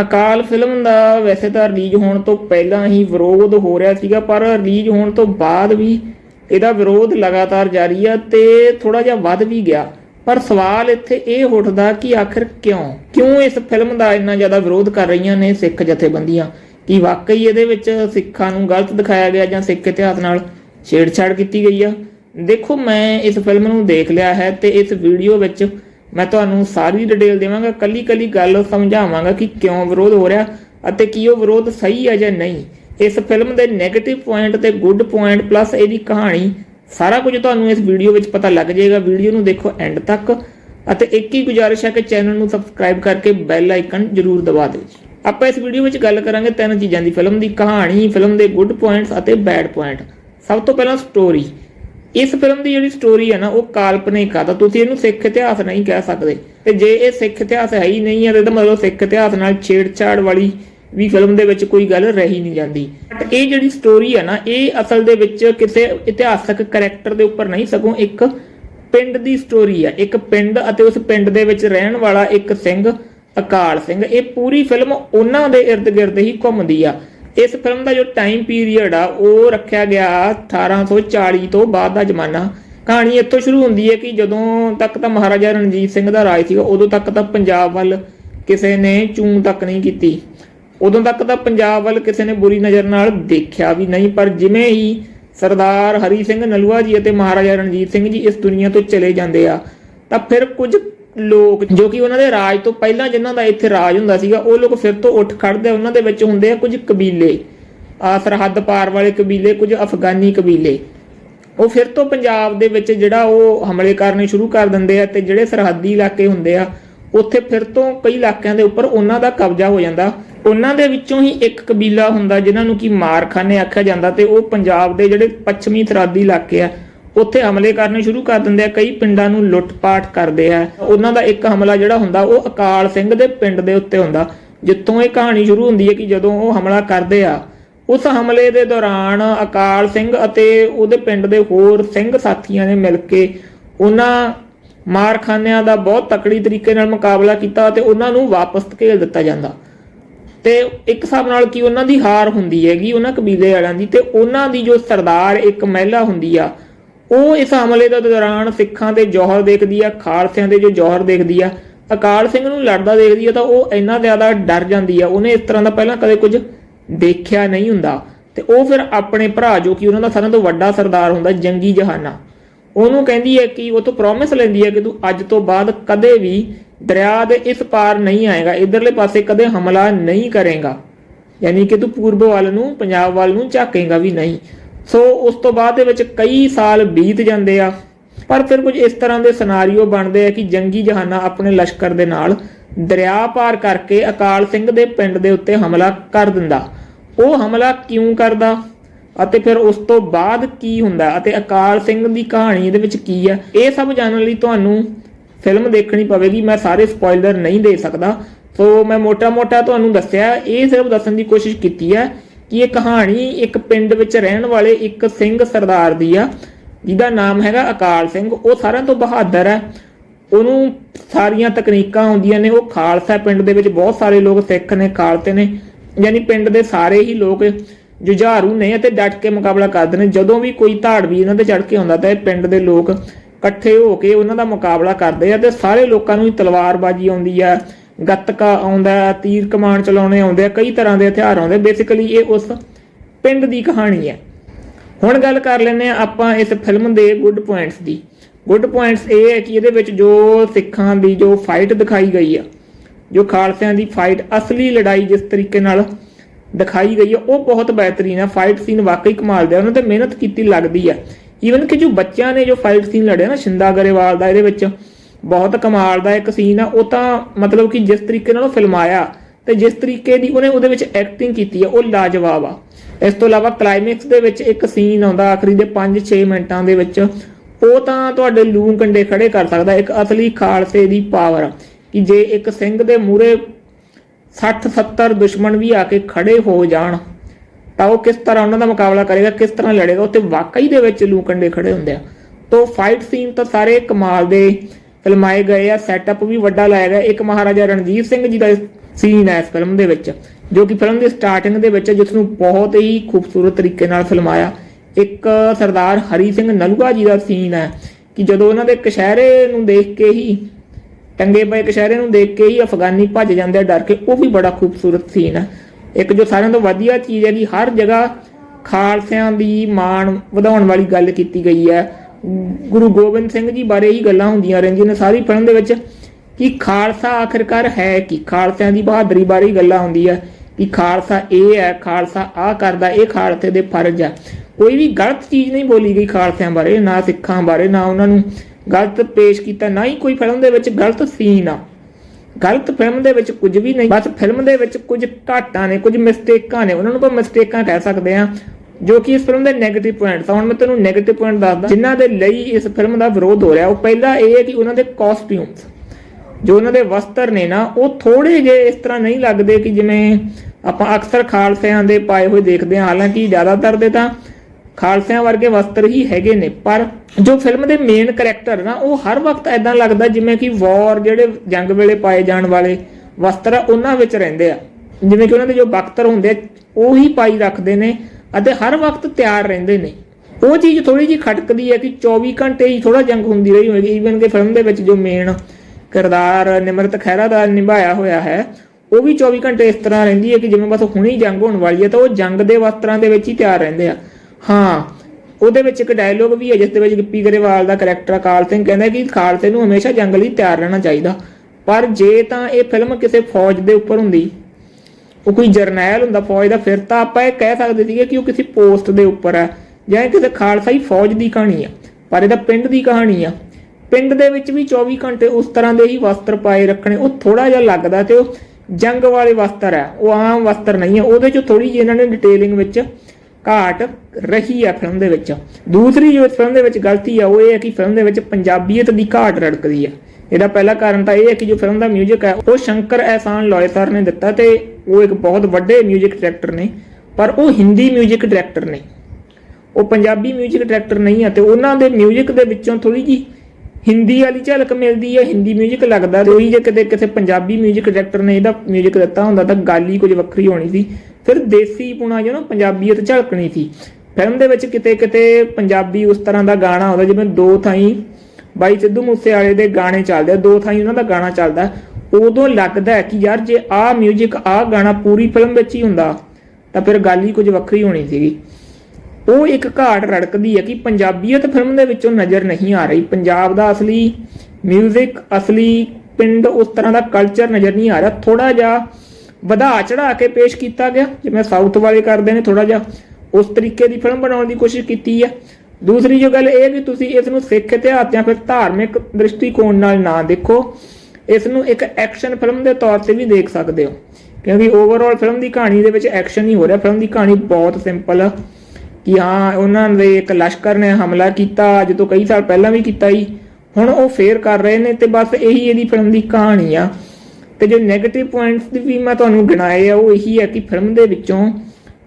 ਅਕਾਲ film ਦਾ ਵੈਸੇ ਤਾਂ release ਹੋਣ ਤੋਂ ਪਹਿਲਾਂ ਹੀ ਵਿਰੋਧ ਹੋ ਰਿਹਾ ਸੀਗਾ, ਪਰ ਰਿਲੀਜ਼ ਹੋਣ ਤੋਂ ਬਾਅਦ ਵੀ ਇਹਦਾ ਵਿਰੋਧ ਲਗਾਤਾਰ ਜਾਰੀ ਆ ਤੇ ਥੋੜਾ ਜਿਹਾ ਵੱਧ ਵੀ ਗਿਆ। ਪਰ ਸਵਾਲ ਇੱਥੇ ਇਹ ਉੱਠਦਾ ਕਿ ਆਖਿਰ ਕਿਉਂ? ਕਿਉਂ ਇਸ ਫਿਲਮ ਦਾ ਇੰਨਾ ਜ਼ਿਆਦਾ ਵਿਰੋਧ ਕਰ ਰਹੀਆਂ ਨੇ ਸਿੱਖ ਜਥੇਬੰਦੀਆਂ? ਕਿ ਵਾਕਈ ਇਹਦੇ ਵਿੱਚ ਸਿੱਖਾਂ ਨੂੰ ਗਲਤ ਦਿਖਾਇਆ ਗਿਆ ਜਾਂ ਸਿੱਖ ਇਤਿਹਾਸ ਨਾਲ ਛੇੜਛਾੜ ਕੀਤੀ ਗਈ ਆ? ਦੇਖੋ, ਮੈਂ ਇਸ ਫਿਲਮ ਨੂੰ ਦੇਖ ਲਿਆ ਹੈ ਤੇ ਇਸ ਵੀਡੀਓ ਵਿੱਚ ਮੈਂ ਤੁਹਾਨੂੰ ਸਾਰੀ ਡਿਟੇਲ ਦੇਵਾਂਗਾ ਕੱਲੀ ਕੱਲੀ ਗੱਲ ਸਮਝਾਵਾਂਗਾ ਕਿ ਕਿਉਂ ਵਿਰੋਧ ਹੋ ਰਿਹਾ ਅਤੇ ਕੀ ਉਹ ਵਿਰੋਧ ਸਹੀ ਹੈ ਜਾਂ ਨਹੀਂ। ਇਸ ਫਿਲਮ ਦੇ 네ਗੇਟਿਵ ਪੁਆਇੰਟ ਤੇ ਗੁੱਡ ਪੁਆਇੰਟ ਪਲੱਸ ਇਹਦੀ ਕਹਾਣੀ, ਸਾਰਾ ਕੁਝ ਤੁਹਾਨੂੰ ਇਸ ਵੀਡੀਓ ਵਿੱਚ ਪਤਾ ਲੱਗ ਜਾਏਗਾ। ਵੀਡੀਓ ਨੂੰ ਦੇਖੋ ਐਂਡ ਤੱਕ ਅਤੇ ਇੱਕ ਹੀ ਗੁਜ਼ਾਰਿਸ਼ ਹੈ ਕਿ ਚੈਨਲ ਨੂੰ ਸਬਸਕ੍ਰਾਈਬ ਕਰਕੇ ਬੈਲ ਆਈਕਨ ਜ਼ਰੂਰ ਦਬਾ ਦਿਓ ਜੀ। ਆਪਾਂ ਇਸ ਵੀਡੀਓ ਵਿੱਚ ਗੱਲ ਕਰਾਂਗੇ ਤਿੰਨ ਚੀਜ਼ਾਂ ਦੀ ਫਿਲਮ ਦੀ ਕਹਾਣੀ ਫਿਲਮ ਦੇ ਗੁੱਡ ਪੁਆਇੰਟਸ ਅਤੇ ਬੈਡ ਪੁਆਇੰਟ ਸਭ ਤੋਂ ਪਹਿਲਾਂ ਸਟੋਰੀ ਇਸ ਫਿਲਮ ਦੀ ਜਿਹੜੀ ਸਟੋਰੀ ਹੈ ਨਾ, ਉਹ ਕਾਲਪਨਿਕ ਆ। ਤਾਂ ਤੁਸੀਂ ਇਹਨੂੰ ਸਿੱਖ ਇਤਿਹਾਸ ਨਹੀਂ ਕਹਿ ਸਕਦੇ। ਤੇ ਜੇ ਇਹ ਸਿੱਖ ਇਤਿਹਾਸ ਹੈ ਹੀ ਨਹੀਂ ਹੈ ਤੇ ਇਹਦਾ ਮਤਲਬ ਸਿੱਖ ਇਤਿਹਾਸ ਨਾਲ ਛੇੜਛਾੜ ਵਾਲੀ ਵੀ ਫਿਲਮ ਦੇ ਵਿੱਚ ਕੋਈ ਗੱਲ ਰਹੀ ਨਹੀਂ ਜਾਂਦੀ। ਬਟ ਇਹ ਜਿਹੜੀ ਸਟੋਰੀ ਹੈ ਨਾ, ਇਹ ਅਸਲ ਦੇ ਵਿੱਚ ਕਿਸੇ ਇਤਿਹਾਸਕ ਕੈਰੈਕਟਰ ਦੇ ਉੱਪਰ ਨਹੀਂ, ਸਗੋਂ ਇੱਕ ਪਿੰਡ ਦੀ ਸਟੋਰੀ ਹੈ ਇੱਕ ਪਿੰਡ ਅਤੇ ਉਸ ਪਿੰਡ ਦੇ ਵਿੱਚ ਰਹਿਣ ਵਾਲਾ ਇੱਕ ਸਿੰਘ, ਅਕਾਲ ਸਿੰਘ। ਇਹ ਪੂਰੀ ਫਿਲਮ ਉਹਨਾਂ ਦੇ ird ਗਿਰਦ ਹੀ ਘੁੰਮਦੀ ਆ। ਇਸ ਫਿਲਮ ਦਾ ਜੋ ਟਾਈਮ ਪੀਰੀਅਡ ਆ, ਉਹ ਰੱਖਿਆ ਗਿਆ 1840 ਤੋਂ ਬਾਅਦ ਦਾ ਜ਼ਮਾਨਾ। ਕਹਾਣੀ ਇੱਥੋਂ ਸ਼ੁਰੂ ਹੁੰਦੀ ਹੈ ਕਿ ਜਦੋਂ ਤੱਕ ਤਾਂ ਮਹਾਰਾਜਾ ਰਣਜੀਤ ਸਿੰਘ ਦਾ ਰਾਜ ਸੀਗਾ, ਉਦੋਂ ਤੱਕ ਤਾਂ ਪੰਜਾਬ ਵੱਲ ਕਿਸੇ ਨੇ ਚੂੰ ਤੱਕ ਨਹੀਂ ਕੀਤੀ। ਉਦੋਂ ਤੱਕ ਤਾਂ ਪੰਜਾਬ ਵੱਲ ਕਿਸੇ ਨੇ ਬੁਰੀ ਨਜ਼ਰ ਨਾਲ ਦੇਖਿਆ ਵੀ ਨਹੀਂ, ਪਰ ਜਿਵੇਂ ਹੀ ਸਰਦਾਰ ਹਰੀ ਸਿੰਘ ਨਲੂਆ ਜੀ ਅਤੇ ਮਹਾਰਾਜਾ ਰਣਜੀਤ ਸਿੰਘ ਜੀ ਇਸ ਦੁਨੀਆ ਤੋਂ ਚਲੇ ਜਾਂਦੇ ਆ, ਤਾਂ ਫਿਰ ਕੁਝ ਲੋਕ ਜੋ ਕਿ ਉਹਨਾਂ ਦੇ ਰਾਜ ਤੋਂ ਪਹਿਲਾਂ ਜਿਨ੍ਹਾਂ ਦਾ ਇੱਥੇ ਰਾਜ ਹੁੰਦਾ ਸੀਗਾ, ਉਹ ਲੋਕ ਫਿਰ ਤੋਂ ਉੱਠ ਖੜਦੇ ਉਹਨਾਂ ਦੇ ਵਿੱਚ ਹੁੰਦੇ ਆ ਕੁਝ ਕਬੀਲੇ। ਆ ਸਰਹੱਦ ਪਾਰ ਵਾਲੇ ਕਬੀਲੇ, ਕੁਝ ਅਫਗਾਨੀ ਕਬੀਲੇ। ਉਹ ਫਿਰ ਤੋਂ ਪੰਜਾਬ ਦੇ ਵਿੱਚ ਜਿਹੜਾ ਉਹ ਹਮਲੇ ਕਰਨੇ ਸ਼ੁਰੂ ਕਰ ਦਿੰਦੇ ਆ ਤੇ ਜਿਹੜੇ ਸਰਹੱਦੀ ਇਲਾਕੇ ਹੁੰਦੇ ਆ, ਉੱਥੇ ਫਿਰ ਤੋਂ ਕਈ ਇਲਾਕਿਆਂ ਦੇ ਉੱਪਰ ਉਹਨਾਂ ਦਾ ਕਬਜ਼ਾ ਹੋ ਜਾਂਦਾ। ਉਹਨਾਂ ਦੇ ਵਿੱਚੋਂ ਹੀ ਇੱਕ ਕਬੀਲਾ ਹੁੰਦਾ ਜਿਨ੍ਹਾਂ ਨੂੰ ਕੀ ਮਾਰਖਾਨੇ ਆਖਿਆ ਜਾਂਦਾ ਤੇ ਉਹ ਪੰਜਾਬ ਦੇ ਜਿਹੜੇ ਪੱਛਮੀ ਸਰਹੱਦੀ ਇਲਾਕੇ ਆ ਉੱਥੇ ਹਮਲੇ ਕਰਨੇ ਸ਼ੁਰੂ ਕਰ ਦਿੰਦੇ ਆ। ਕਈ ਪਿੰਡਾਂ ਨੂੰ ਲੁੱਟ-ਪਾਟ ਕਰਦੇ ਆ। ਉਹਨਾਂ ਦਾ ਇੱਕ ਹਮਲਾ ਜਿਹੜਾ ਹੁੰਦਾ, ਉਹ ਅਕਾਲ ਸਿੰਘ ਦੇ ਪਿੰਡ ਦੇ ਉੱਤੇ ਹੁੰਦਾ। ਜਿੱਥੋਂ ਇਹ ਕਹਾਣੀ ਸ਼ੁਰੂ ਹੁੰਦੀ ਹੈ ਕਿ ਜਦੋਂ ਉਹ ਹਮਲਾ ਕਰਦੇ ਆ, ਉਸ ਹਮਲੇ ਦੇ ਦੌਰਾਨ ਅਕਾਲ ਸਿੰਘ ਅਤੇ ਉਹਦੇ ਪਿੰਡ ਦੇ ਹੋਰ ਸਿੰਘ ਸਾਥੀਆਂ ਨੇ ਮਿਲ ਕੇ ਉਹਨਾਂ ਮਾਰਖਾਨਿਆਂ ਦਾ ਬਹੁਤ ਤਕੜੀ ਤਰੀਕੇ ਨਾਲ ਮੁਕਾਬਲਾ ਕੀਤਾ ਤੇ ਉਹਨਾਂ ਨੂੰ ਵਾਪਸ ਧਕੇਲ ਦਿੱਤਾ ਜਾਂਦਾ। ਤੇ ਇੱਕ ਹਿਸਾਬ ਨਾਲ ਕੀ ਉਹਨਾਂ ਦੀ ਹਾਰ ਹੁੰਦੀ ਹੈਗੀ, ਉਹਨਾਂ ਕਬੀਲੇ ਵਾਲਿਆਂ ਦੀ, ਤੇ ਉਹਨਾਂ ਦੀ ਜੋ ਸਰਦਾਰ ਇੱਕ ਮਹਿਲਾ ਹੁੰਦੀ ਆ ਉਹ ਇਸ ਹਮਲੇ ਦੇ ਦੌਰਾਨ ਸਿੱਖਾਂ ਦੇ ਜੌਹਰ ਦੇਖਦੀ ਆ ਖਾਲਸਿਆਂ ਦੇ ਜੋ ਜੌਹਰ ਦੇਖਦੀ ਆ, ਅਕਾਲ ਸਿੰਘ ਨੂੰ ਲੜਦਾ ਦੇਖਦੀ ਆ ਤਾਂ ਉਹ ਇੰਨਾ ਜ਼ਿਆਦਾ ਡਰ ਜਾਂਦੀ ਆ, ਉਹਨੇ ਇਸ ਤਰ੍ਹਾਂ ਦਾ ਪਹਿਲਾਂ ਕਦੇ ਕੁਝ ਦੇਖਿਆ ਨਹੀਂ ਹੁੰਦਾ। ਤੇ ਉਹ ਫਿਰ ਆਪਣੇ ਭਰਾ ਜੋ ਕਿ ਉਹਨਾਂ ਦਾ ਸਾਰਿਆਂ ਤੋਂ ਵੱਡਾ ਸਰਦਾਰ ਹੁੰਦਾ, ਜੰਗੀ ਜਹਾਨਾ। ਉਹਨੂੰ ਕਹਿੰਦੀ ਹੈ ਕਿ ਉਹ ਤੋਂ ਪ੍ਰੋਮਿਸ ਲੈਂਦੀ ਹੈ ਕਿ ਤੂੰ ਅੱਜ ਤੋਂ ਬਾਅਦ ਕਦੇ ਵੀ ਦਰਿਆ ਦੇ ਇਸ ਪਾਰ ਨਹੀਂ ਆਏਗਾ, ਇਧਰਲੇ ਪਾਸੇ ਕਦੇ ਹਮਲਾ ਨਹੀਂ ਕਰੇਗਾ। ਯਾਨੀ ਕਿ ਤੂੰ ਪੂਰਬ ਵੱਲ ਨੂੰ, ਪੰਜਾਬ ਵੱਲ ਨੂੰ ਝਾਕੇਗਾ ਵੀ ਨਹੀਂ। ਸੋ ਉਸ ਤੋਂ ਬਾਅਦ ਦੇ ਵਿੱਚ ਕਈ ਸਾਲ ਬੀਤ ਜਾਂਦੇ ਆ। ਪਰ ਫਿਰ ਕੁਝ ਇਸ ਤਰ੍ਹਾਂ ਦੇ ਸਿਨਾਰੀਓ ਬਣਦੇ ਆ ਕਿ ਜੰਗੀ ਜਹਾਨਾ ਆਪਣੇ ਲਸ਼ਕਰ ਦੇ ਨਾਲ ਦਰਿਆ ਪਾਰ ਕਰਕੇ ਅਕਾਲ ਸਿੰਘ ਦੇ ਪਿੰਡ ਦੇ ਉੱਤੇ ਹਮਲਾ ਕਰ ਦਿੰਦਾ। ਉਹ ਹਮਲਾ ਕਿਉਂ ਕਰਦਾ? ਅਤੇ ਫਿਰ ਉਸ ਤੋਂ ਬਾਅਦ ਕੀ ਹੁੰਦਾ? ਅਤੇ ਅਕਾਲ ਸਿੰਘ ਦੀ ਕਹਾਣੀ ਇਹਦੇ ਵਿੱਚ ਕੀ ਹੈ ਇਹ ਸਭ ਜਾਣਨ ਲਈ ਤੁਹਾਨੂੰ ਫਿਲਮ ਦੇਖਣੀ ਪਵੇਗੀ। ਮੈਂ ਸਾਰੇ ਸਪੋਇਲਰ ਨਹੀਂ ਦੇ ਸਕਦਾ। ਸੋ ਮੈਂ ਮੋਟਾ-ਮੋਟਾ ਤੁਹਾਨੂੰ ਦੱਸਿਆ। ਇਹ ਸਿਰਫ ਦੱਸਣ ਦੀ ਕੋਸ਼ਿਸ਼ ਕੀਤੀ ਹੈ ਕਿ ਇਹ ਕਹਾਣੀ ਇੱਕ ਪਿੰਡ ਵਿੱਚ ਰਹਿਣ ਵਾਲੇ ਇੱਕ ਸਿੰਘ ਸਰਦਾਰ ਦੀ ਆ, ਜਿਹਦਾ ਨਾਮ ਹੈਗਾ ਅਕਾਲ ਸਿੰਘ। ਉਹ ਸਾਰਿਆਂ ਤੋਂ ਬਹਾਦਰ ਹੈ। ਉਹਨੂੰ ਸਾਰੀਆਂ ਤਕਨੀਕਾਂ ਆਉਂਦੀਆਂ ਨੇ। ਉਹ ਖਾਲਸਾ ਪਿੰਡ ਦੇ ਵਿੱਚ ਬਹੁਤ ਸਾਰੇ ਲੋਕ ਸਿੱਖ ਨੇ, ਖਾਲਸੇ ਨੇ। ਯਾਨੀ ਪਿੰਡ ਦੇ ਸਾਰੇ ਹੀ ਲੋਕ ਜੁਝਾਰੂ ਨੇ ਅਤੇ ਡਟ ਕੇ ਮੁਕਾਬਲਾ ਕਰਦੇ ਨੇ। ਜਦੋਂ ਵੀ ਕੋਈ ਧਾੜਵੀ ਇਹਨਾਂ ਤੇ ਚੜ ਕੇ ਆਉਂਦਾ ਤਾਂ ਇਹ ਪਿੰਡ ਦੇ ਲੋਕ ਇਕੱਠੇ ਹੋ ਕੇ ਉਹਨਾਂ ਦਾ ਮੁਕਾਬਲਾ ਕਰਦੇ ਆ ਤੇ ਸਾਰੇ ਲੋਕਾਂ ਨੂੰ ਹੀ ਤਲਵਾਰਬਾਜ਼ੀ ਆਉਂਦੀ ਆ। ਗੱਤਕਾ ਆਉਂਦਾ ਤੀਰ ਕਮਾਨ ਚਲਾਉਣੇ ਆਉਂਦੇ ਆ, ਕਈ ਤਰ੍ਹਾਂ ਦੇ ਹਥਿਆਰ ਆਉਂਦੇ ਬੇਸਿਕਲੀ ਇਹ ਉਸ ਪਿੰਡ ਦੀ ਕਹਾਣੀ ਹੈ। ਹੁਣ ਗੱਲ ਕਰ ਲੈਂਦੇ ਆ ਆਪਾਂ ਇਸ ਫਿਲਮ ਦੇ ਗੁੱਡ ਪੁਆਇੰਟਸ ਦੀ। ਗੁੱਡ ਪੁਆਇੰਟਸ ਇਹ ਹੈ ਕਿ ਇਹਦੇ ਵਿੱਚ ਜੋ ਸਿੱਖਾਂ ਦੀ ਜੋ ਫਾਈਟ ਦਿਖਾਈ ਗਈ ਆ, ਜੋ ਖਾਲਸਿਆਂ ਦੀ ਫਾਈਟ ਅਸਲੀ ਲੜਾਈ ਜਿਸ ਤਰੀਕੇ ਨਾਲ ਦਿਖਾਈ ਗਈ ਆ, ਉਹ ਬਹੁਤ ਬਿਹਤਰੀਨ ਹੈ ਫਾਈਟ ਸੀਨ ਵਾਕਈ ਕਮਾਲ ਦੇ ਉਹਨਾਂ ਤੇ ਮਿਹਨਤ ਕੀਤੀ ਲੱਗਦੀ ਹੈ ਈਵਨ ਕਿ ਜੋ ਬੱਚਿਆਂ ਨੇ ਜੋ ਫਾਈਟ ਸੀਨ ਲੜਿਆ ਨਾ, ਸ਼ਿੰਦਾ ਗਰੇਵਾਲ ਦਾ, ਇਹਦੇ ਵਿੱਚ ਬਹੁਤ ਕਮਾਲ ਦਾ ਇੱਕ ਸੀਨ ਆ, ਉਹ ਤਾਂ ਮਤਲਬ ਕਿ ਜਿਸ ਤਰੀਕੇ ਨਾਲ ਉਹ ਫਿਲਮਾਇਆ ਤੇ ਜਿਸ ਤਰੀਕੇ ਦੀ ਉਹਨੇ ਉਹਦੇ ਵਿੱਚ ਐਕਟਿੰਗ ਕੀਤੀ ਹੈ ਉਹ ਲਾਜਵਾਬ ਆ। ਇਸ ਤੋਂ ਇਲਾਵਾ ਕਲਾਈਮੈਕਸ ਦੇ ਵਿੱਚ ਇੱਕ ਸੀਨ ਆਉਂਦਾ ਆਖਰੀ ਦੇ 5-6 ਮਿੰਟਾਂ ਦੇ ਵਿੱਚ, ਉਹ ਤਾਂ ਤੁਹਾਡੇ ਲੂੰ ਕੰਡੇ ਖੜੇ ਕਰ ਸਕਦਾ, ਇੱਕ ਅਸਲੀ ਖਾਲਸੇ ਦੀ ਪਾਵਰ ਕਿ ਜੇ ਇੱਕ ਸਿੰਘ ਦੇ ਮੂਹਰੇ 60 70 ਦੁਸ਼ਮਣ ਵੀ ਆ ਕੇ ਖੜੇ ਹੋ ਜਾਣ, ਤਾਂ ਉਹ ਕਿਸ ਤਰ੍ਹਾਂ ਉਹਨਾਂ ਦਾ ਮੁਕਾਬਲਾ ਕਰੇਗਾ, ਕਿਸ ਤਰ੍ਹਾਂ ਲੜੇਗਾ, ਉੱਥੇ ਵਾਕਈ ਦੇ ਵਿੱਚ ਲੂ ਕੰਡੇ ਖੜੇ ਹੁੰਦੇ ਆ। ਤੋਂ ਫਾਈਟ ਸੀਨ ਤਾਂ ਸਾਰੇ ਕਮਾਲ ਦੇ ਫਿਲਮਾਏ ਗਏ ਆ ਸੈਟਅਪ ਵੀ ਵੱਡਾ ਲਾਇਆ ਗਿਆ। ਇੱਕ ਮਹਾਰਾਜਾ ਰਣਜੀਤ ਸਿੰਘ ਜੀ ਦਾ ਸੀਨ ਹੈ ਇਸ ਫਿਲਮ ਦੇ ਵਿੱਚ, ਜੋ ਕਿ ਫਿਲਮ ਦੀ ਸਟਾਰਟਿੰਗ ਦੇ ਵਿੱਚ ਜਿਸ ਨੂੰ ਬਹੁਤ ਹੀ ਖੂਬਸੂਰਤ ਤਰੀਕੇ ਨਾਲ ਫਿਲਮਾਇਆ। ਇੱਕ ਸਰਦਾਰ ਹਰੀ ਸਿੰਘ ਨਲੂਆ ਜੀ ਦਾ ਸੀਨ ਹੈ ਕਿ ਜਦੋਂ ਉਹਨਾਂ ਦੇ ਕਸ਼ਹਿਰੇ ਨੂੰ ਦੇਖ ਕੇ ਹੀ, ਟੰਗੇ ਪਏ ਕਸ਼ਹਿਰੇ ਨੂੰ ਦੇਖ ਕੇ ਹੀ ਅਫਗਾਨੀ ਭੱਜ ਜਾਂਦੇ ਆ ਡਰ ਕੇ, ਉਹ ਵੀ ਬੜਾ ਖੂਬਸੂਰਤ ਸੀਨ ਹੈ ਇੱਕ ਜੋ ਸਾਰਿਆਂ ਤੋਂ ਵਧੀਆ ਚੀਜ਼ ਹੈ ਕਿ ਹਰ ਜਗ੍ਹਾ ਖਾਲਸਿਆਂ ਦੀ ਮਾਣ ਵਧਾਉਣ ਵਾਲੀ ਗੱਲ ਕੀਤੀ ਗਈ ਹੈ। ਗੁਰੂ ਗੋਬਿੰਦ ਸਿੰਘ ਜੀ ਬਾਰੇ ਹੀ ਗੱਲਾਂ ਹੁੰਦੀਆਂ ਰਹਿੰਦੀਆਂ ਨੇ, ਸਾਰੀ ਫਿਲਮ ਦੇ ਵਿੱਚ ਕਿ ਖਾਲਸਾ ਆਖਿਰਕਾਰ ਹੈ ਕਿ? ਖਾਲਸਿਆਂ ਦੀ ਬਹਾਦਰੀ ਬਾਰੇ ਹੀ ਗੱਲਾਂ ਹੁੰਦੀ ਹੈ ਕਿ ਖਾਲਸਾ ਇਹ ਹੈ, ਖਾਲਸਾ ਆ ਕਰਦਾ, ਇਹ ਖਾਲਸੇ ਦੇ ਫਰਜ਼ ਹੈ ਕੋਈ ਵੀ ਗਲਤ ਚੀਜ਼ ਨਹੀਂ ਬੋਲੀ ਗਈ ਖਾਲਸਿਆਂ ਬਾਰੇ, ਨਾ ਸਿੱਖਾਂ ਬਾਰੇ, ਨਾ ਉਹਨਾਂ ਨੂੰ ਗਲਤ ਪੇਸ਼ ਕੀਤਾ, ਨਾ ਹੀ ਕੋਈ ਫਿਲਮ ਦੇ ਵਿੱਚ ਗਲਤ ਸੀਨ ਆ। ਗਲਤ ਫਿਲਮ ਦੇ ਵਿੱਚ ਕੁਝ ਵੀ ਨਹੀਂ, ਬਸ ਫਿਲਮ ਦੇ ਵਿੱਚ ਕੁਝ ਘਾਟਾਂ ਨੇ, ਕੁਝ ਮਿਸਟੇਕਾਂ ਨੇ, ਉਹਨਾਂ ਨੂੰ ਆਪਾਂ ਮਿਸਟੇਕਾਂ ਕਹਿ ਸਕਦੇ ਆ ਜੋ ਕਿ ਇਸ ਫਿਲਮ ਦੇ 네ਗੇਟਿਵ ਪੁਆਇੰਟਸ ਆ ਹੁਣ ਮੈਂ ਤੁਹਾਨੂੰ 네ਗੇਟਿਵ ਪੁਆਇੰਟ ਦੱਸਦਾ, ਜਿਨ੍ਹਾਂ ਦੇ ਲਈ ਇਸ ਫਿਲਮ ਦਾ ਵਿਰੋਧ ਹੋ ਰਿਹਾ, ਉਹ ਪਹਿਲਾ ਇਹ ਹੈ ਕਿ ਉਹਨਾਂ ਦੇ ਕਾਸਟਿਊਮਸ ਜੋ ਉਹਨਾਂ ਦੇ ਵਸਤਰ ਨੇ ਨਾ, ਉਹ ਥੋੜੇ ਜਿਹੇ ਇਸ ਤਰ੍ਹਾਂ ਨਹੀਂ ਲੱਗਦੇ ਕਿ ਜਿਵੇਂ ਆਪਾਂ ਅਕਸਰ ਖਾਲਸਿਆਂ ਦੇ ਪਾਏ ਹੋਏ ਦੇਖਦੇ ਹਾਂ, ਹਾਲਾਂਕਿ ਜ਼ਿਆਦਾਤਰ ਦੇ ਤਾਂ ਖਾਲਸਿਆਂ ਵਰਗੇ ਵਸਤਰ ਹੀ ਹੈਗੇ ਨੇ, ਪਰ ਜੋ ਫਿਲਮ ਦੇ ਮੇਨ ਕੈਰੈਕਟਰ ਨਾ, ਉਹ ਹਰ ਵਕਤ ਐਦਾਂ ਲੱਗਦਾ ਜਿਵੇਂ ਕਿ ਵਾਰ ਜਿਹੜੇ ਜੰਗ ਵੇਲੇ ਪਾਏ ਜਾਣ ਵਾਲੇ ਵਸਤਰ ਆ, ਉਹਨਾਂ ਵਿੱਚ ਰਹਿੰਦੇ ਆ। ਜਿਵੇਂ ਕਿ ਉਹਨਾਂ ਦੇ ਜੋ ਬਖਤਰ ਹੁੰਦੇ ਆ, ਉਹ ਪਾਈ ਰੱਖਦੇ ਨੇ। ਅਤੇ ਹਰ ਵਕਤ ਤਿਆਰ ਰਹਿੰਦੇ ਨੇ। ਉਹ ਚੀਜ਼ ਥੋੜੀ ਜਿਹੀ ਖਟਕਦੀ ਹੈ ਕਿ 24 ਘੰਟੇ ਹੀ ਥੋੜਾ ਜੰਗ ਹੁੰਦੀ ਰਹੀ ਹੋਵੇਗੀ ਈਵਨ ਕਿ ਫਿਲਮ ਦੇ ਵਿੱਚ ਜੋ ਮੇਨ ਕਿਰਦਾਰ ਨਿਮਰਤ ਖਹਿਰਾ ਦਾ ਨਿਭਾਇਆ ਹੋਇਆ ਹੈ, ਉਹ ਵੀ 24 ਘੰਟੇ ਇਸ ਤਰ੍ਹਾਂ ਰਹਿੰਦੀ ਹੈ ਕਿ ਜਿਵੇਂ ਬਸ ਹੁਣੀ ਜੰਗ ਹੋਣ ਵਾਲੀ ਹੈ ਤਾਂ ਉਹ ਜੰਗ ਦੇ ਵਸਤਰਾਂ ਦੇ ਵਿੱਚ ਹੀ ਤਿਆਰ ਰਹਿੰਦੇ ਆ। ਹਾਂ, ਉਹਦੇ ਵਿੱਚ ਇੱਕ ਡਾਇਲੋਗ ਵੀ ਹੈ, ਜਿਸ ਦੇ ਵਿੱਚ ਗਿੱਪੀ ਗਰੇਵਾਲ ਦਾ ਕੈਰੈਕਟਰ ਅਕਾਲ ਸਿੰਘ ਕਹਿੰਦਾ ਕਿ ਖਾਲਸੇ ਨੂੰ ਹਮੇਸ਼ਾ ਜੰਗ ਲਈ ਤਿਆਰ ਰਹਿਣਾ ਚਾਹੀਦਾ। ਪਰ ਜੇ ਤਾਂ ਇਹ ਫਿਲਮ ਕਿਸੇ ਫੌਜ ਦੇ ਉੱਪਰ ਹੁੰਦੀ ਉਹ ਕੋਈ ਜਰਨੈਲ ਹੁੰਦਾ ਫੌਜ ਦਾ, ਫਿਰ ਤਾਂ ਆਪਾਂ ਇਹ ਕਹਿ ਸਕਦੇ ਸੀਗੇ ਕਿ ਉਹ ਕਿਸੇ ਪੋਸਟ ਦੇ ਉੱਪਰ ਹੈ, ਜਾਂ ਕਿਸੇ ਖਾਲਸਾਈ ਫੌਜ ਦੀ ਕਹਾਣੀ ਆ, ਪਰ ਇਹਦਾ ਪਿੰਡ ਦੀ ਕਹਾਣੀ ਆ। ਪਿੰਡ ਦੇ ਵਿੱਚ ਵੀ 24 ਘੰਟੇ ਉਸ ਤਰ੍ਹਾਂ ਦੇ ਹੀ ਵਸਤਰ ਪਾਏ ਰੱਖਣੇ, ਉਹ ਥੋੜਾ ਜਿਹਾ ਲੱਗਦਾ ਤੇ ਉਹ ਜੰਗ ਵਾਲੇ ਵਸਤਰ ਹੈ, ਉਹ ਆਮ ਵਸਤਰ ਨਹੀਂ ਹੈ ਉਹਦੇ ਚ ਥੋੜੀ ਜਿਹੀ ਇਹਨਾਂ ਨੇ ਡਿਟੇਲਿੰਗ ਵਿੱਚ ਘਾਟ ਰਹੀ ਆ ਫਿਲਮ ਦੇ ਵਿੱਚ। ਦੂਸਰੀ ਜੋ ਫਿਲਮ ਦੇ ਵਿੱਚ ਗਲਤੀ ਆ, ਉਹ ਇਹ ਹੈ ਕਿ ਫਿਲਮ ਦੇ ਵਿੱਚ ਪੰਜਾਬੀਅਤ ਦੀ ਘਾਟ ਰੜਕਦੀ ਆ। ਇਹਦਾ ਪਹਿਲਾ ਕਾਰਨ ਤਾਂ ਇਹ ਹੈ ਕਿ ਜੋ ਫਿਲਮ ਦਾ 뮤직 ਹੈ, ਉਹ ਸ਼ੰਕਰ ਐਹਸਾਨ ਲੋਏਸਰ ਨੇ ਦਿੱਤਾ ਤੇ ਉਹ ਇੱਕ ਬਹੁਤ ਵੱਡੇ 뮤직 ਡਾਇਰੈਕਟਰ ਨੇ ਪਰ ਉਹ ਹਿੰਦੀ 뮤직 ਡਾਇਰੈਕਟਰ ਨੇ ਉਹ ਪੰਜਾਬੀ 뮤직 ਡਾਇਰੈਕਟਰ ਨਹੀਂ ਆ ਤੇ ਉਹਨਾਂ ਦੇ 뮤직 ਦੇ ਵਿੱਚੋਂ ਥੋੜੀ ਜੀ ਹਿੰਦੀ ਵਾਲੀ ਝਲਕ ਮਿਲਦੀ ਹੈ ਹਿੰਦੀ 뮤직 ਲੱਗਦਾ ਤੇ ਉਹੀ ਜੇ ਕਿਤੇ ਕਿਸੇ ਪੰਜਾਬੀ 뮤직 ਡਾਇਰੈਕਟਰ ਨੇ ਇਹਦਾ 뮤직 ਦਿੱਤਾ ਹੁੰਦਾ ਤਾਂ ਗੱਲ ਹੀ ਕੁਝ ਵੱਖਰੀ ਹੋਣੀ ਸੀ ਫਿਰ ਦੇਸੀ ਪੁਣਾ ਜੋ ਨਾ ਪੰਜਾਬੀਅਤ ਝਲਕਣੀ ਸੀ ਫਿਲਮ ਦੇ ਵਿੱਚ ਕਿਤੇ ਕਿਤੇ ਪੰਜਾਬੀ ਉਸ ਤਰ੍ਹਾਂ ਦਾ ਗਾਣਾ ਆਉਂਦਾ ਜਿਵੇਂ ਦੋ ਥਾਈ ਬਾਈ ਸਿੱਧੂ ਮੂਸੇਵਾਲੇ ਦੇ ਗਾਣੇ ਚੱਲਦੇ ਆ ਦੋ ਥਾਈ ਉਹਨਾਂ ਦਾ ਗਾਣਾ ਚੱਲਦਾ ਉਦੋਂ ਲੱਗਦਾ ਹੈ ਕਿ ਯਾਰ ਜੇ ਆਹ 뮤직 ਆਹ ਗਾਣਾ ਪੂਰੀ ਫਿਲਮ ਵਿੱਚ ਹੀ ਹੁੰਦਾ ਤਾਂ ਫਿਰ ਗੱਲ ਹੀ ਕੁਝ ਵੱਖਰੀ ਹੋਣੀ ਸੀਗੀ ਉਹ ਇੱਕ ਘਾਟ ਰੜਕਦੀ ਹੈ ਕਿ ਪੰਜਾਬੀਅਤ ਫਿਲਮ ਦੇ ਵਿੱਚੋਂ ਨਜ਼ਰ ਨਹੀਂ ਆ ਰਹੀ ਪੰਜਾਬ ਦਾ ਅਸਲੀ 뮤직 ਅਸਲੀ ਪਿੰਡ ਉਸ ਤਰ੍ਹਾਂ ਦਾ ਕਲਚਰ ਨਜ਼ਰ ਨਹੀਂ ਆ ਰਿਹਾ ਥੋੜਾ ਜਿਹਾ ਵਧਾ ਚੜਾ ਕੇ ਪੇਸ਼ ਕੀਤਾ ਗਿਆ ਜਿਵੇਂ ਸਾਊਥ ਵਾਲੇ ਕਰਦੇ ਨੇ ਥੋੜਾ ਜਿਹਾ ਉਸ ਤਰੀਕੇ ਦੀ ਫਿਲਮ ਬਣਾਉਣ ਦੀ ਕੋਸ਼ਿਸ਼ ਕੀਤੀ ਹੈ ਦੂਸਰੀ ਜੋ ਗੱਲ ਇਹ ਹੈ ਕਿ ਤੁਸੀਂ ਇਸ ਨੂੰ ਸਿੱਖ ਇਤਿਹਾਸ ਜਾਂ ਫਿਰ ਧਾਰਮਿਕ ਦ੍ਰਿਸ਼ਟੀਕੋਣ ਨਾਲ ਨਾ ਦੇਖੋ ਇਸ ਨੂੰ ਇੱਕ ਐਕਸ਼ਨ ਫਿਲਮ ਦੇ ਤੌਰ ਤੇ ਵੀ ਦੇਖ ਸਕਦੇ ਹੋ। ਕਿਉਂਕਿ ਓਵਰਆਲ ਫਿਲਮ ਦੀ ਕਹਾਣੀ ਦੇ ਵਿੱਚ ਐਕਸ਼ਨ ਨਹੀਂ ਹੋ ਰਿਹਾ। ਫਿਲਮ ਦੀ ਕਹਾਣੀ ਬਹੁਤ ਸਿੰਪਲ ਆ। ਕਿ ਹਾਂ, ਉਹਨਾਂ ਦੇ ਇੱਕ ਲਸ਼ਕਰ ਨੇ ਹਮਲਾ ਕੀਤਾ ਅੱਜ ਤੋਂ ਕਈ ਸਾਲ ਪਹਿਲਾਂ ਵੀ ਕੀਤਾ ਹੀ ਹੁਣ ਉਹ ਫੇਰ ਕਰ ਰਹੇ ਨੇ ਤੇ ਬਸ ਇਹੀ ਇਹਦੀ ਫਿਲਮ ਦੀ ਕਹਾਣੀ ਆ। ਤੇ ਜੋ 네ਗੇਟਿਵ ਪੁਆਇੰਟਸ ਵੀ ਮੈਂ ਤੁਹਾਨੂੰ ਗਿਣਾਏ ਆ, ਉਹ ਇਹੀ ਹੈ ਕਿ ਫਿਲਮ ਦੇ ਵਿੱਚੋਂ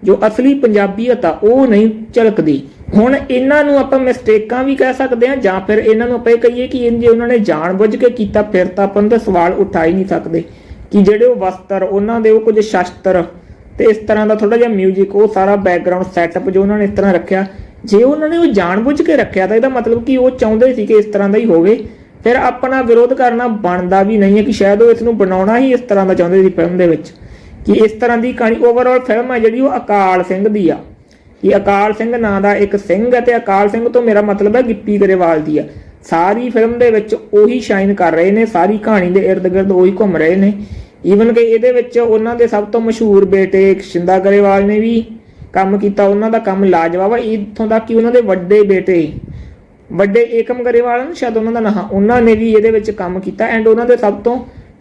ਜੋ ਅਸਲੀ ਪੰਜਾਬੀਅਤ ਆ ਉਹ ਨਹੀਂ ਝਲਕਦੀ। ਹੁਣ ਇਹਨਾਂ ਨੂੰ ਆਪਾਂ ਮਿਸਟੇਕਾਂ ਵੀ ਕਹਿ ਸਕਦੇ ਆ ਜਾਂ ਫਿਰ ਇਹਨਾਂ ਨੂੰ ਆਪਾਂ ਇਹ ਕਹੀਏ ਕਿ ਜੇ ਉਹਨਾਂ ਨੇ ਜਾਣਬੁੱਝ ਕੇ ਕੀਤਾ, ਫਿਰ ਤਾਂ ਆਪਾਂ ਉਹਦੇ ਸਵਾਲ ਉਠਾ ਹੀ ਨਹੀਂ ਸਕਦੇ ਕਿ ਜਿਹੜੇ ਉਹ ਵਸਤਰ, ਉਹਨਾਂ ਦੇ ਉਹ ਕੁਝ ਸ਼ਸਤਰ ਤੇ ਇਸ ਤਰ੍ਹਾਂ ਦਾ ਥੋੜਾ ਜਿਹਾ 뮤직 ਉਹ ਸਾਰਾ ਬੈਕਗ੍ਰਾਉਂਡ ਸੈਟਅਪ ਜੋ ਉਹਨਾਂ ਨੇ ਇਸ ਤਰ੍ਹਾਂ ਰੱਖਿਆ। ਜੇ ਉਹਨਾਂ ਨੇ ਉਹ ਜਾਣਬੁੱਝ ਕੇ ਰੱਖਿਆ, ਤਾਂ ਇਹਦਾ ਮਤਲਬ ਕਿ ਉਹ ਚਾਹੁੰਦੇ ਸੀ ਕਿ ਇਸ ਤਰ੍ਹਾਂ ਦਾ ਹੀ ਹੋਵੇ। ਫਿਰ ਆਪਣਾ ਵਿਰੋਧ ਕਰਨਾ ਬਣਦਾ ਵੀ ਨਹੀਂ ਹੈ ਕਿ ਸ਼ਾਇਦ ਉਹ ਇਸ ਨੂੰ ਬਣਾਉਣਾ ਹੀ ਇਸ ਤਰ੍ਹਾਂ ਦਾ ਚਾਹੁੰਦੇ ਸੀ ਫਿਲਮ ਦੇ ਵਿੱਚ। ਕਿ ਇਸ ਤਰ੍ਹਾਂ ਦੀ ਕਹਾਣੀ ਓਵਰਆਲ ਫਿਲਮ ਹੈ ਜਿਹੜੀ ਉਹ ਅਕਾਲ ਸਿੰਘ ਦੀ ਆ। ਕਿ ਅਕਾਲ ਸਿੰਘ ਨਾਂ ਦਾ ਇੱਕ ਸਿੰਘ ਹੈ ਤੇ ਅਕਾਲ ਸਿੰਘ ਤੋਂ ਮੇਰਾ ਮਤਲਬ ਹੈ ਗਿੱਪੀ ਗਰੇਵਾਲ ਦੀ ਆ ਸਾਰੀ ਫਿਲਮ ਦੇ ਵਿੱਚ ਉਹੀ ਸ਼ਾਈਨ ਕਰ ਰਹੇ ਨੇ, ਸਾਰੀ ਕਹਾਣੀ ਦੇ ird-gird ਉਹੀ ਘੁੰਮ ਰਹੇ ਨੇ। ਈਵਨ ਕਿ ਇਹਦੇ ਵਿੱਚ ਉਹਨਾਂ ਦੇ ਸਭ ਤੋਂ ਮਸ਼ਹੂਰ ਬੇਟੇ ਸ਼ਿੰਦਾ ਗਰੇਵਾਲ ਨੇ ਵੀ ਕੰਮ ਕੀਤਾ, ਉਹਨਾਂ ਦਾ ਕੰਮ ਲਾਜਵਾਬ ਆ ਇੱਥੋਂ ਤੱਕ ਕਿ ਉਹਨਾਂ ਦੇ ਵੱਡੇ ਬੇਟੇ, ਵੱਡੇ ਏਕਮ ਗਰੇਵਾਲ ਨੇ ਸ਼ਾਇਦ ਉਹਨਾਂ ਦਾ ਨਾਂ, ਉਹਨਾਂ ਨੇ ਵੀ ਇਹਦੇ ਵਿੱਚ ਕੰਮ ਕੀਤਾ। ਐਂਡ ਉਹਨਾਂ ਦੇ ਸਭ ਤੋਂ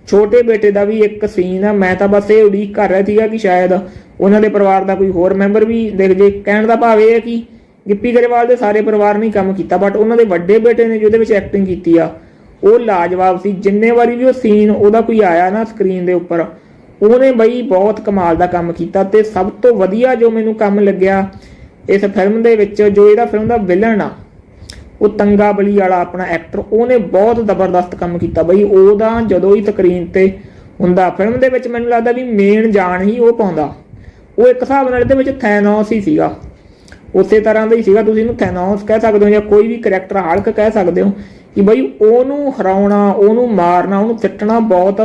ਛੋਟੇ ਬੇਟੇ ਦਾ ਵੀ ਇੱਕ ਸੀਨ ਆ ਮੈਂ ਤਾਂ ਬਸ ਇਹ ਉਡੀਕ ਕਰ ਰਿਹਾ ਸੀਗਾ ਕਿ ਸ਼ਾਇਦ ਉਹਨਾਂ ਦੇ ਪਰਿਵਾਰ ਦਾ ਕੋਈ ਹੋਰ ਮੈਂਬਰ ਵੀ ਦੇਖ ਜੇ, ਕਹਿਣ ਦਾ ਭਾਵ ਇਹ ਹੈ ਕਿ ਗਿੱਪੀ ਗਰੇਵਾਲ ਦੇ ਸਾਰੇ ਪਰਿਵਾਰ ਨੇ ਕੰਮ ਕੀਤਾ ਬਟ ਉਹਨਾਂ ਦੇ ਵੱਡੇ ਬੇਟੇ ਨੇ ਜਿਹਦੇ ਵਿੱਚ ਐਕਟਿੰਗ ਕੀਤੀ ਆ, ਉਹ ਲਾਜਵਾਬ ਸੀ, ਜਿੰਨੇ ਵਾਰੀ ਵੀ ਉਹ ਸੀਨ ਉਹਦਾ ਕੋਈ ਆਇਆ ਨਾ ਸਕਰੀਨ ਦੇ ਉੱਪਰ, ਉਹਨੇ ਬਈ ਬਹੁਤ ਕਮਾਲ ਦਾ ਕੰਮ ਕੀਤਾ ਤੇ ਸਭ ਤੋਂ ਵਧੀਆ ਜੋ ਮੈਨੂੰ ਕੰਮ ਲੱਗਿਆ ਇਸ ਫਿਲਮ ਦੇ ਵਿੱਚ, ਜੋ ਇਹਦਾ ਫਿਲਮ ਦਾ ਵਿਲਨ ਆ, ਉਹ ਤੰਗਾ ਬਲੀ ਵਾਲਾ ਆਪਣਾ ਐਕਟਰ ਉਹਨੇ ਬਹੁਤ ਜ਼ਬਰਦਸਤ ਕੰਮ ਕੀਤਾ ਬਈ, ਉਹਦਾ ਜਦੋਂ ਹੀ ਸਕਰੀਨ ਤੇ ਹੁੰਦਾ ਫਿਲਮ ਦੇ ਵਿੱਚ ਮੈਨੂੰ ਲੱਗਦਾ ਵੀ ਮੇਨ ਜਾਨ ਹੀ ਉਹ ਪਾਉਂਦਾ। ਉਹ ਇੱਕ ਹਿਸਾਬ ਨਾਲ ਇਹਦੇ ਵਿੱਚ ਥੈਨੋਸ ਹੀ ਸੀਗਾ। ਉਸੇ ਤਰ੍ਹਾਂ ਦਾ ਹੀ ਸੀਗਾ, ਤੁਸੀਂ ਇਹਨੂੰ ਥੈਨੋਸ ਕਹਿ ਸਕਦੇ ਹੋ ਜਾਂ ਕੋਈ ਵੀ ਕਰੈਕਟਰ ਹਲਕ ਕਹਿ ਸਕਦੇ ਹੋ ਕਿ ਬਈ ਉਹਨੂੰ ਹਰਾਉਣਾ, ਉਹਨੂੰ ਮਾਰਨਾ, ਉਹਨੂੰ ਸਿੱਟਣਾ ਬਹੁਤ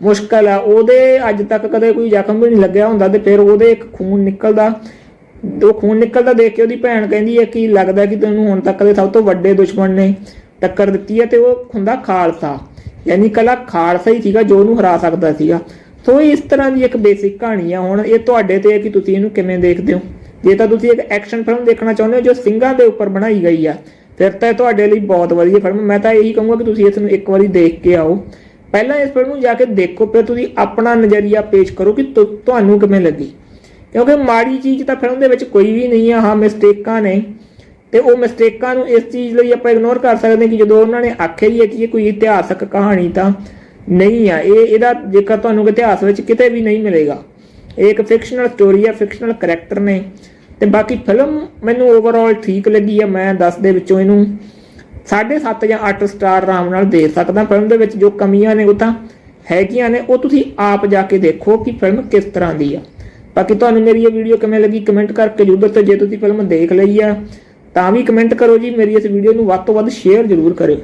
ਮੁਸ਼ਕਲ ਆ। ਉਹਦੇ ਅੱਜ ਤੱਕ ਕਦੇ ਕੋਈ ਜ਼ਖਮ ਵੀ ਨਹੀਂ ਲੱਗਿਆ ਹੁੰਦਾ ਤੇ ਫਿਰ ਉਹਦੇ ਇੱਕ ਖੂਨ ਨਿਕਲਦਾ। ਉਹ ਖੂਨ ਨਿਕਲਦਾ ਦੇਖ ਕੇ ਉਹਦੀ ਭੈਣ ਕਹਿੰਦੀ ਹੈ ਕਿ ਲੱਗਦਾ ਕਿ ਤੈਨੂੰ ਹੁਣ ਤੱਕ ਦੇ ਸਭ ਤੋਂ ਵੱਡੇ ਦੁਸ਼ਮਣ ਨੇ ਟੱਕਰ ਦਿੱਤੀ ਹੈ ਤੇ ਉਹ ਹੁੰਦਾ ਖਾਲਸਾ। ਯਾਨੀ ਕਲਾ ਖਾਲਸਾ ਹੀ ਸੀਗਾ ਜੋ ਉਹਨੂੰ ਹਰਾ ਸਕਦਾ ਸੀਗਾ। ਸੋ ਇਸ ਤਰ੍ਹਾਂ ਦੀ ਇੱਕ ਬੇਸਿਕ ਕਹਾਣੀ ਆ। ਹੁਣ ਇਹ ਤੁਹਾਡੇ ਤੇ ਹੈ ਕਿ ਤੁਸੀਂ ਇਹਨੂੰ ਕਿਵੇਂ ਦੇਖਦੇ ਹੋ। ਜੇ ਤਾਂ ਤੁਸੀਂ ਇੱਕ ਐਕਸ਼ਨ ਫਿਲਮ ਦੇਖਣਾ ਚਾਹੁੰਦੇ ਹੋ ਜੋ ਸਿੰਘਾਂ ਦੇ ਉੱਪਰ ਬਣਾਈ ਗਈ ਆ, ਫਿਰ ਤਾਂ ਇਹ ਤੁਹਾਡੇ ਲਈ ਬਹੁਤ ਵਧੀਆ ਫਿਲਮ ਮੈਂ ਤਾਂ ਇਹੀ ਕਹੂੰਗਾ ਕਿ ਤੁਸੀਂ ਇਸ ਨੂੰ ਇੱਕ ਵਾਰੀ ਦੇਖ ਕੇ ਆਓ। ਪਹਿਲਾਂ ਇਸ ਫਿਲਮ ਨੂੰ ਜਾ ਕੇ ਦੇਖੋ, ਫਿਰ ਤੁਸੀਂ ਆਪਣਾ ਨਜ਼ਰੀਆ ਪੇਸ਼ ਕਰੋ ਕਿ ਤੁਹਾਨੂੰ ਕਿਵੇਂ ਲੱਗੀ। ਕਿਉਂਕਿ ਮਾੜੀ ਚੀਜ਼ ਤਾਂ ਫਿਲਮ ਦੇ ਵਿੱਚ ਕੋਈ ਵੀ ਨਹੀਂ ਆ, ਹਾਂ ਮਿਸਟੇਕਾਂ ਨੇ। ਤੇ ਉਹ ਮਿਸਟੇਕਾਂ ਨੂੰ ਇਸ ਚੀਜ਼ ਲਈ ਆਪਾਂ ਇਗਨੋਰ ਕਰ ਸਕਦੇ ਹਾਂ ਕਿ ਜਦੋਂ ਉਹਨਾਂ ਨੇ ਆਖਿਆ ਹੀ ਹੈ ਕਿ ਇਹ ਕੋਈ ਇਤਿਹਾਸਕ ਕਹਾਣੀ ਤਾਂ ਨਹੀਂ ਆ, ਇਹ ਇਹਦਾ ਜੇਕਰ ਤੁਹਾਨੂੰ ਇਤਿਹਾਸ ਵਿੱਚ ਕਿਤੇ ਵੀ ਨਹੀਂ ਮਿਲੇਗਾ। ਇਹ ਇੱਕ ਫਿਕਸ਼ਨਲ ਸਟੋਰੀ ਆ ਫਿਕਸ਼ਨਲ ਕੈਰੈਕਟਰ ਨੇ। ਤੇ ਬਾਕੀ ਫਿਲਮ ਮੈਨੂੰ ਓਵਰਆਲ ਠੀਕ ਲੱਗੀ ਆ, ਮੈਂ 10 ਦੇ ਵਿੱਚੋਂ ਇਹਨੂੰ 7.5 ਜਾਂ 8 ਸਟਾਰ ਆਰਾਮ ਨਾਲ ਦੇ ਸਕਦਾ। ਫਿਲਮ ਦੇ ਵਿੱਚ ਜੋ ਕਮੀਆਂ ਨੇ, ਉਹ ਤਾਂ ਹੈਗੀਆਂ ਨੇ, ਉਹ ਤੁਸੀਂ ਆਪ ਜਾ ਕੇ ਦੇਖੋ ਕਿ ਫਿਲਮ ਕਿਸ ਤਰ੍ਹਾਂ ਦੀ ਆ। ਬਾਕੀ ਤੁਹਾਨੂੰ ਮੇਰੀ ਇਹ ਵੀਡੀਓ ਕਿਵੇਂ ਲੱਗੀ ਕਮੈਂਟ ਕਰਕੇ ਜਰੂਰ ਦੱਸੋ। ਜੇ ਤੁਸੀਂ ਫਿਲਮ ਦੇਖ ਲਈ ਆ, ਤਾਂ ਵੀ ਕਮੈਂਟ ਕਰੋ ਜੀ। ਮੇਰੀ ਇਸ ਵੀਡੀਓ ਨੂੰ ਵੱਧ ਤੋਂ ਵੱਧ ਸ਼ੇਅਰ ਜਰੂਰ ਕਰਿਓ।